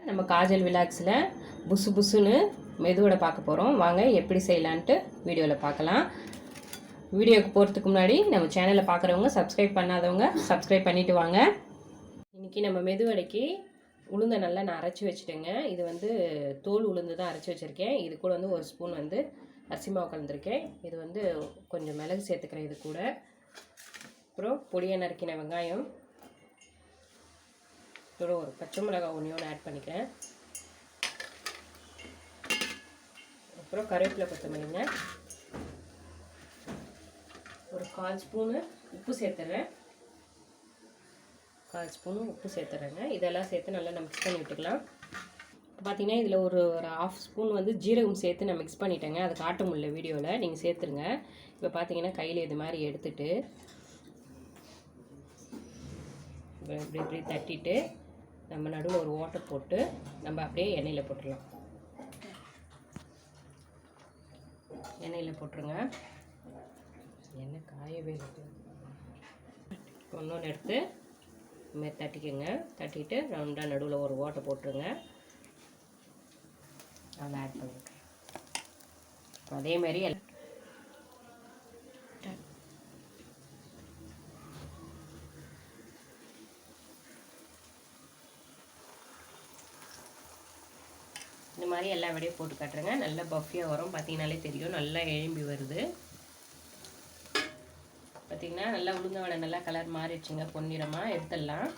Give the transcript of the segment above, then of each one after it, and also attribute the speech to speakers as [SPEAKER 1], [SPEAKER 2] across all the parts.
[SPEAKER 1] நம்ம காஜல் விலாக்ஸில் புசு புசுன்னு மெதுவடை பார்க்க போகிறோம் வாங்க எப்படி செய்யலான்ட்டு வீடியோவில் பார்க்கலாம். வீடியோக்கு போகிறதுக்கு முன்னாடி நம்ம சேனலை பார்க்குறவங்க சப்ஸ்கிரைப் பண்ணாதவங்க சப்ஸ்கிரைப் பண்ணிவிட்டு வாங்க. இன்றைக்கி நம்ம மெதுவடைக்கு உளுந்தை நல்லா நான் அரைச்சி வச்சுட்டேங்க. இது வந்து தோல் உளுந்து தான் அரைச்சி வச்சுருக்கேன். இது கூட வந்து ஒரு ஸ்பூன் வந்து அரிசி மாவு கலந்துருக்கேன். இது வந்து கொஞ்சம் மிளகு சேர்த்துக்கிறேன் இது கூட. அப்புறம் பொடியை நறுக்கின வெங்காயம். இதோட ஒரு பச்சை மிளகாய் ஒன்று ஆட் பண்ணிக்கிறேன். அப்புறம் கருவேப்பிலை கொத்தமல்லிங்க ஒரு கால் ஸ்பூனு உப்பு சேர்த்துறேன். கால் ஸ்பூனு உப்பு சேர்த்துறேங்க. இதெல்லாம் சேர்த்து நல்லா நம்ம மிக்ஸ் பண்ணி விட்டுக்கலாம். பார்த்தீங்கன்னா இதில் ஒரு ஒரு ஆஃப் ஸ்பூன் வந்து ஜீரகம் சேர்த்து நான் மிக்ஸ் பண்ணிட்டேங்க. அது காட்ட முடியல வீடியோவில். நீங்கள் சேர்த்துருங்க. இப்போ பார்த்தீங்கன்னா கையில் இது மாதிரி எடுத்துட்டு இப்படி இப்படி இப்படி தட்டிட்டு நம்ம நடுவில் ஒரு ஓட்டை போட்டு நம்ம அப்படியே எண்ணெயில் போட்டுடலாம். எண்ணெயில் போட்டுருங்க. எண்ணெய் காயவே இருக்கு ஒன்று எடுத்து இதுமாரி தட்டிக்கோங்க. தட்டிட்டு ரவுண்டாக நடுவில் ஒரு ஓட்டை போட்டுருங்க. அதை ஆட் பண்ணிக்கிறேன். அதேமாரி எல்லாம் இந்த மாதிரி எல்லா விடையும் போட்டு காட்டுறேங்க. நல்லா பஃபியாக வரும். பார்த்தீங்கனாலே தெரியும். நல்லா எழும்பி வருது. பார்த்தீங்கன்னா நல்லா உளுந்த வடை நல்லா கலர் மாறிடுச்சுங்க. பொன்னிறமாக எடுத்துடலாம்.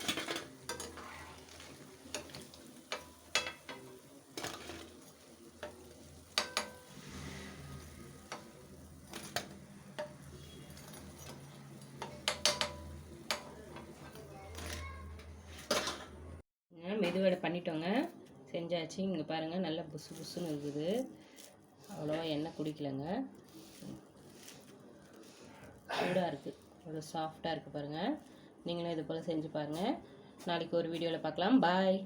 [SPEAKER 1] மெதுவடை பண்ணிட்டோங்க. செஞ்சாச்சு. இங்கே பாருங்கள் நல்லா புசு புசுன்னு இருக்குது. அவ்வளோவா எண்ணெய் குடிக்கலைங்க. சூடாக இருக்குது அவ்வளோ சாஃப்டாக இருக்குது பாருங்கள் நீங்களும் இது போல் செஞ்சு பாருங்கள் நாளைக்கு ஒரு வீடியோவில் பார்க்கலாம். பாய்